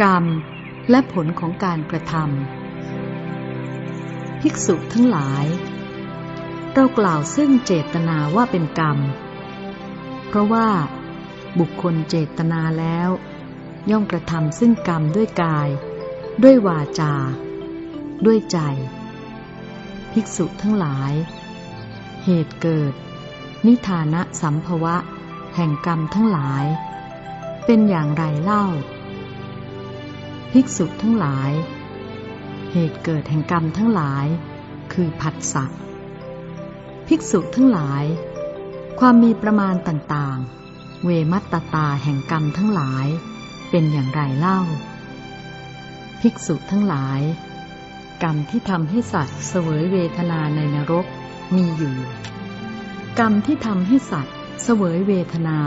กรรม และผลของการกระทำภิกษุทั้งหลาย เรากล่าวซึ่งเจตนาว่าเป็นกรรม เพราะว่าบุคคลเจตนาแล้ว ย่อมกระทำซึ่งกรรมด้วยกาย ด้วยวาจา ด้วยใจ ภิกษุทั้งหลาย เหตุเกิด นิทานะสัมภวะ แห่งกรรมทั้งหลาย เป็นอย่างไรเล่า ภิกษุทั้งหลาย เหตุเกิดแห่งกรรมทั้งหลาย คือผัสสะภิกษุทั้งหลาย ความมีประมาณต่างๆ เวมัตตตาแห่งกรรมทั้งหลาย เป็นอย่างไรเล่า ภิกษุทั้งหลาย กรรมที่ทำให้สัตว์เสวยเวทนาในนรกมีอยู่ กรรมที่ทำให้สัตว์เสวยเวทนา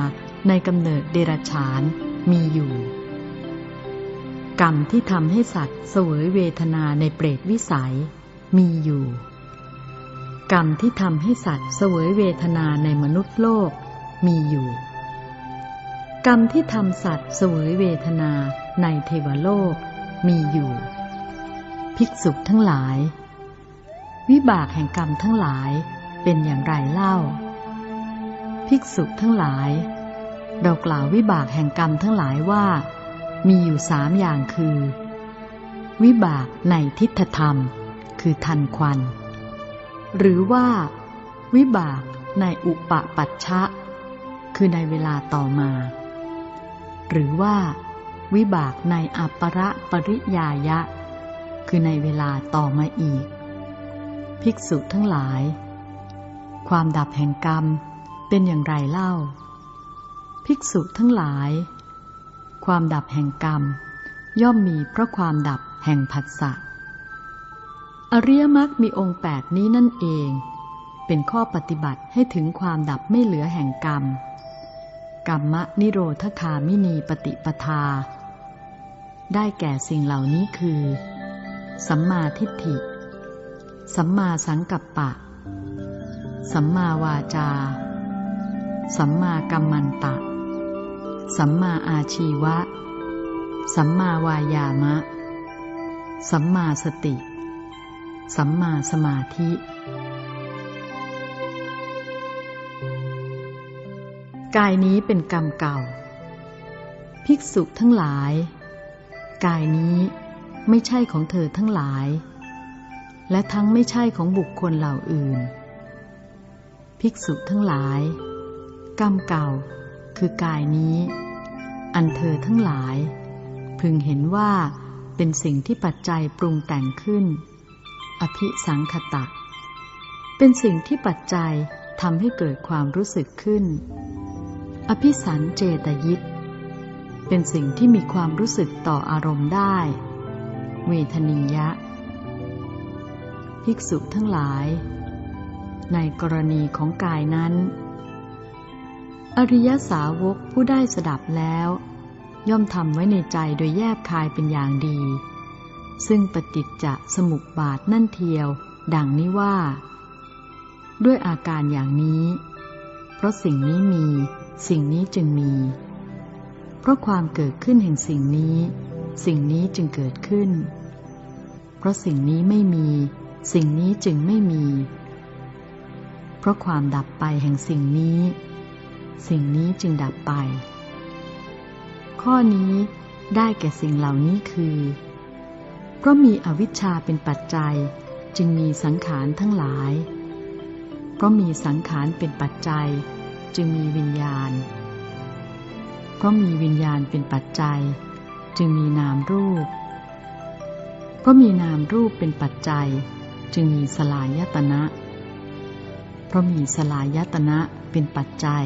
ในกำเนิดเดรัจฉานมีอยู่ กรรมที่ทำให้สัตว์เสวยเวทนาในเปรตวิสัยมีอยู่ กรรมที่ทำให้สัตว์เสวยเวทนาในมนุษย์โลกมีอยู่ กรรมที่ทำสัตว์เสวยเวทนาในเทวโลกมีอยู่ ภิกษุทั้งหลาย วิบากแห่งกรรมทั้งหลายเป็นอย่างไรเล่า ภิกษุทั้งหลาย เรากล่าววิบากแห่งกรรมทั้งหลายว่า มีอยู่สามอย่างคือ วิบากในทิฏฐธรรม คือทันควัน หรือว่า วิบากในอุปปัชชะ คือในเวลาต่อมา หรือว่า วิบากในอัปประปริยายะ คือในเวลาต่อมาอีก ภิกษุทั้งหลาย ความดับแห่งกรรมเป็นอย่างไรเล่า ภิกษุทั้งหลาย ความดับแห่งกรรม ย่อมมีเพราะความดับแห่งผัสสะ อริยมรรคมีองค์แปดนี้นั่นเอง เป็นข้อปฏิบัติให้ถึงความดับไม่เหลือแห่งกรรม กรรมนิโรธคามินีปฏิปทา ได้แก่สิ่งเหล่านี้คือ สัมมาทิฏฐิ สัมมาสังกัปปะ สัมมาวาจา สัมมากัมมันตะ สัมมาอาชีวะ สัมมาวายามะ สัมมาสติ สัมมาสมาธิ กายนี้เป็นกรรมเก่า ภิกษุทั้งหลาย กายนี้ไม่ใช่ของเธอทั้งหลาย และทั้งไม่ใช่ของบุคคลเหล่าอื่น ภิกษุทั้งหลาย กรรมเก่า คือกายนี้ อันเธอทั้งหลาย พึงเห็นว่าเป็นสิ่งที่ปัจจัยปรุงแต่งขึ้น อภิสังขตะ เป็นสิ่งที่ปัจจัยทำให้เกิดความรู้สึกขึ้น อภิสันเจตยิต เป็นสิ่งที่มีความรู้สึกต่ออารมณ์ได้ เวทนียะ ภิกษุทั้งหลาย ในกรณีของกายนั้น อริยสาวกผู้ได้สดับแล้ว ย่อมทำไว้ในใจโดยแยบคายเป็นอย่างดี ซึ่งปฏิจจสมุปบาทนั่นเทียว ดังนี้ว่า ด้วยอาการอย่างนี้ เพราะสิ่งนี้มีสิ่งนี้จึงมี เพราะความเกิดขึ้นแห่งสิ่งนี้ สิ่งนี้จึงเกิดขึ้น เพราะสิ่งนี้ไม่มี สิ่งนี้จึงไม่มี เพราะความดับไปแห่งสิ่งนี้ สิ่งนี้จึงดับไป ข้อนี้ได้แก่สิ่งเหล่านี้คือ เพราะมีอวิชชาเป็นปัจจัยจึงมีสังขารทั้งหลาย เพราะมีสังขารเป็นปัจจัย จึงมีวิญญาณ เพราะมีวิญญาณเป็นปัจจัย จึงมีนามรูป เพราะมีนามรูปเป็นปัจจัย จึงมีสลายตนะ เพราะมีสลายตนะเป็นปัจจัย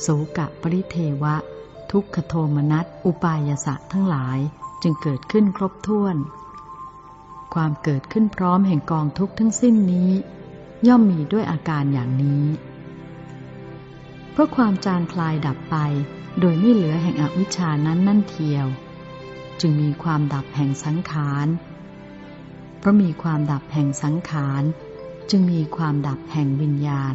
โสกะปริเทวะ ทุกขโทมนัสอุปายสะทั้งหลายจึงเกิดขึ้นครบถ้วน ความเกิดขึ้นพร้อมแห่งกองทุกข์ทั้งสิ้นนี้ ย่อมมีด้วยอาการอย่างนี้ เพราะความจางคลายดับไป โดยไม่เหลือแห่งอวิชชานั้นนั่นเทียว จึงมีความดับแห่งสังขาร เพราะมีความดับแห่งสังขาร จึงมีความดับแห่งวิญญาณ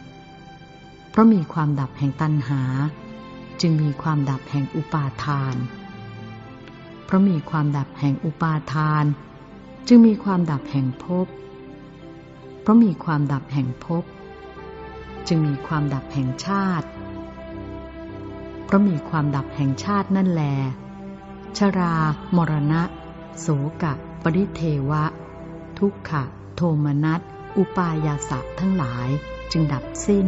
เพราะมีความดับแห่งตัณหา จึงมีความดับแห่งอุปาทาน เพราะมีความดับแห่งอุปาทาน จึงมีความดับแห่งภพ เพราะมีความดับแห่งภพ จึงมีความดับแห่งชาติ เพราะมีความดับแห่งชาตินั่นแล ชรา มรณะ โสกะ ปริเทวะ ทุกขะ โทมนัส อุปายาสะทั้งหลายจึงดับสิ้น